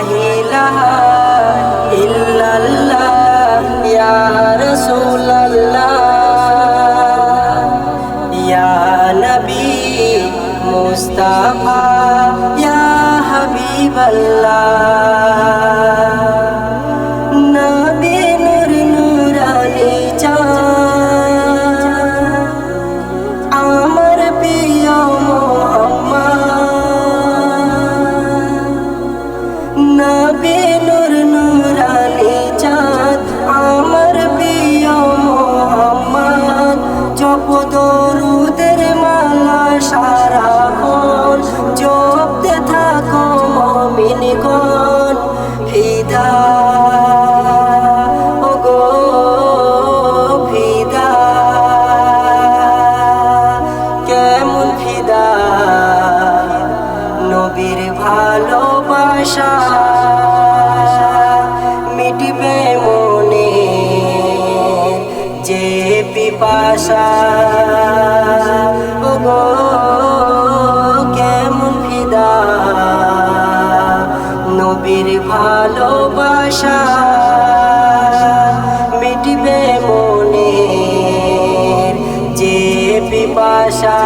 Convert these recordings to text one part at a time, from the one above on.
ilaha সে পিপাসা? গো কেমন ফিদা? নবীর ভালোবাসা মিটবে মনে যে পিপাসা।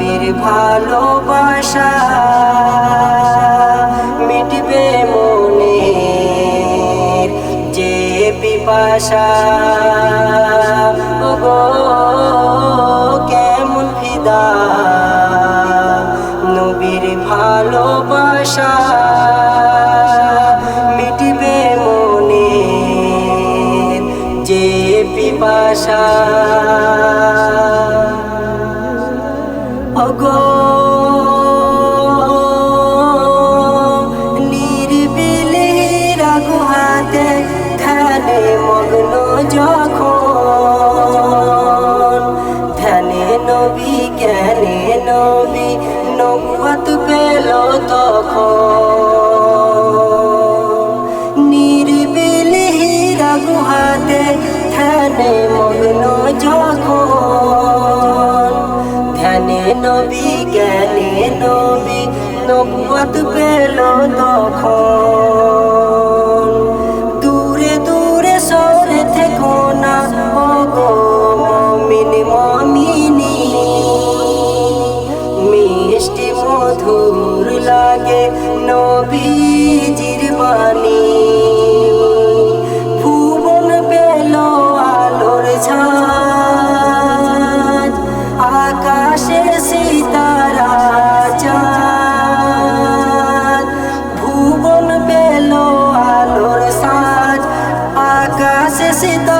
নবীর ভালোবাসা মিটবে মনে যে পিপাসা। গো কেমন ফিদা। নবীর ভালোবাসা। I tu pelo no pasito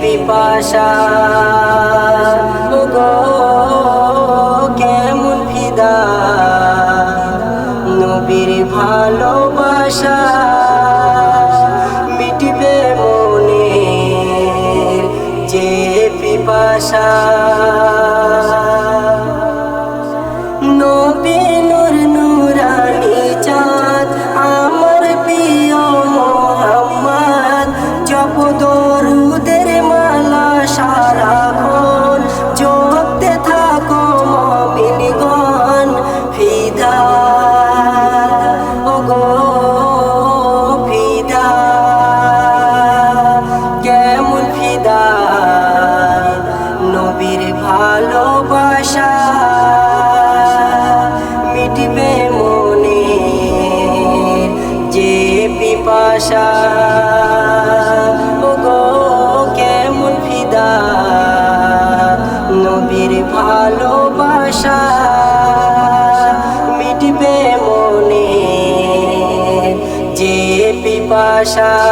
পিপাসা। গো কেমন ফিদা। নবীর ভালোবাসা মিটবে মনে যে পিপাসা। ভালোবাসা মিটবে মনে যে পিপাসা। গো কেমন ফিদা নবীর ভালোবাসা। মিটবে মনে যে পিপাসা।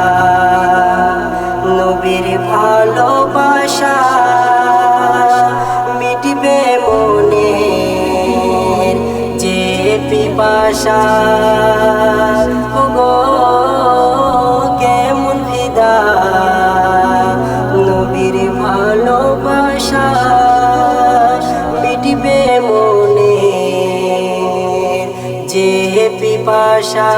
পাশা গো কেমন ফিদা। নবীর ভালোবাসা মিটিবে মনে যে পিপাসা।